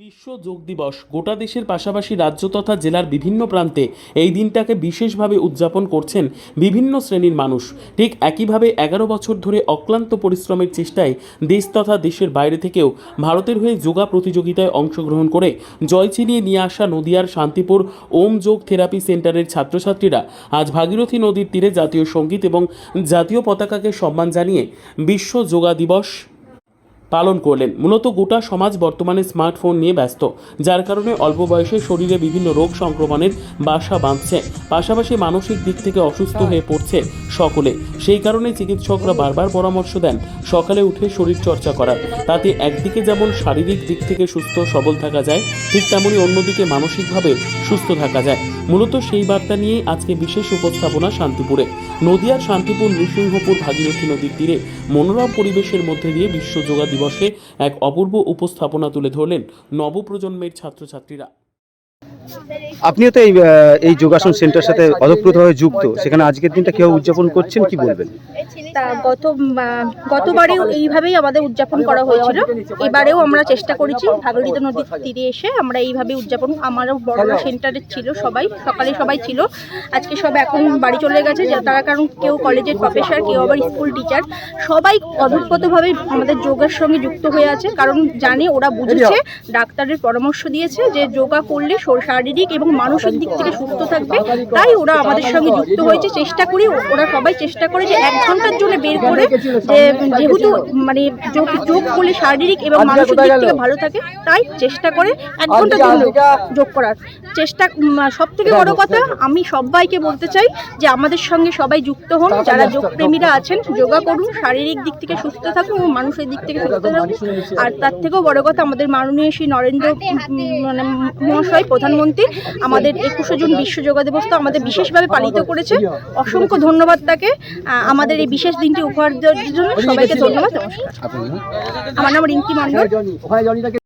বিশ্ব যোগ দিবস। গোটা দেশের পাশাপাশি রাজ্য তথা জেলার বিভিন্ন প্রান্তে এই দিনটাকে বিশেষভাবে উদযাপন করছেন বিভিন্ন শ্রেণির মানুষ। ঠিক একইভাবে এগারো বছর ধরে অক্লান্ত পরিশ্রমের চেষ্টায় দেশ তথা দেশের বাইরে থেকেও ভারতের হয়ে যোগা প্রতিযোগিতায় অংশগ্রহণ করে জয় ছিনিয়ে নিয়ে আসা নদিয়ার শান্তিপুর ওম যোগ থেরাপি সেন্টারের ছাত্রছাত্রীরা আজ ভাগীরথী নদীর তীরে জাতীয় সংগীত এবং জাতীয় পতাকাকে সম্মান জানিয়ে বিশ্ব যোগা দিবস পালন করলেন। মূলত গোটা সমাজ বর্তমানে স্মার্টফোন নিয়ে ব্যস্ত, যার কারণে অল্প বয়সে শরীরে বিভিন্ন রোগ সংক্রমণের বাসা বাঁধছে। পাশাপাশি মানসিক দিক থেকে অসুস্থ হয়ে পড়ছে সকলে। সেই কারণে চিকিৎসকরা বারবার পরামর্শ দেন, সকালে উঠে শরীর চর্চা করার। তাতে একদিকে যেমন শারীরিক দিক থেকে সুস্থ সবল থাকা যায়, ঠিক তেমনি অন্যদিকে মানসিকভাবে সুস্থ থাকা যায়। মূলত সেই বার্তা নিয়েই আজকে বিশেষ উপস্থাপনা শান্তিপুরে। নদিয়ার শান্তিপুর নৃসিংহপুর ভাগীরথী নদীর তীরে মনোরম পরিবেশের মধ্যে দিয়ে বিশ্ব যোগা দিবসে এক অপূর্ব উপস্থাপনা তুলে ধরলেন নবপ্রজন্মের ছাত্রছাত্রীরা। আপনিও তো এই এই যোগাসন সেন্টার সাথে অধপ্রতভাবে যুক্ত। সেখানে আজকের দিনটা কেউ উদযাপন করছেন কি বলবেন? তা গত গতবারেও এইভাবেই আমাদের উদযাপন করা হয়েছিল। এবারেও আমরা চেষ্টা করেছি। ভাগীরথী নদীর তীরে এসে আমরা এইভাবে উদযাপন আমারও বড় সেন্টারে ছিল সবাই সকালে সবাই ছিল। আজকে সব এখন বাড়ি চলে গেছে। যে তারা কারণ কেউ কলেজের প্রফেসর কেউ আবার স্কুল টিচার সবাই অধপ্রতভাবে আমাদের যোগার সঙ্গে যুক্ত হয়ে আছে। কারণ জানে ওরা বুঝেছে ডাক্তারের পরামর্শ দিয়েছে যে যোগা করলে শর- শারীরিক এবং মানসিক দিক থেকে সুস্থ থাকবে। তাই ওরা আমাদের সঙ্গে যুক্ত হয়েছে। চেষ্টা করি ওরা সবাই চেষ্টা করে যে এক ঘণ্টার জন্য বের করে যেহেতু মানে যোগ যোগ করলে শারীরিক এবং মানসিক দিক থেকে ভালো থাকে তাই চেষ্টা করে এক ঘণ্টার জন্য যোগ করার। চেষ্টা সব থেকে বড় কথা আমি সবাইকে বলতে চাই যে আমাদের সঙ্গে সবাই যুক্ত হন যারা যোগপ্রেমীরা আছেন যোগা করুন শারীরিক দিক থেকে সুস্থ থাকুন এবং মানুষের দিক থেকে সুস্থ থাকুন। আর তার থেকেও বড় কথা আমাদের মাননীয় শ্রী নরেন্দ্র মানে মহাশয় প্রধানমন্ত্রী আমাদের একুশে জুন বিশ্ব যোগা দিবস তো আমাদের বিশেষভাবে পালিত করেছে। অসংখ্য ধন্যবাদ তাকে। আহ, আমাদের এই বিশেষ দিনটি উপহার দেওয়ার জন্য সবাইকে ধন্যবাদ। নমস্কার আমার নাম রিঙ্কি মন্ডল।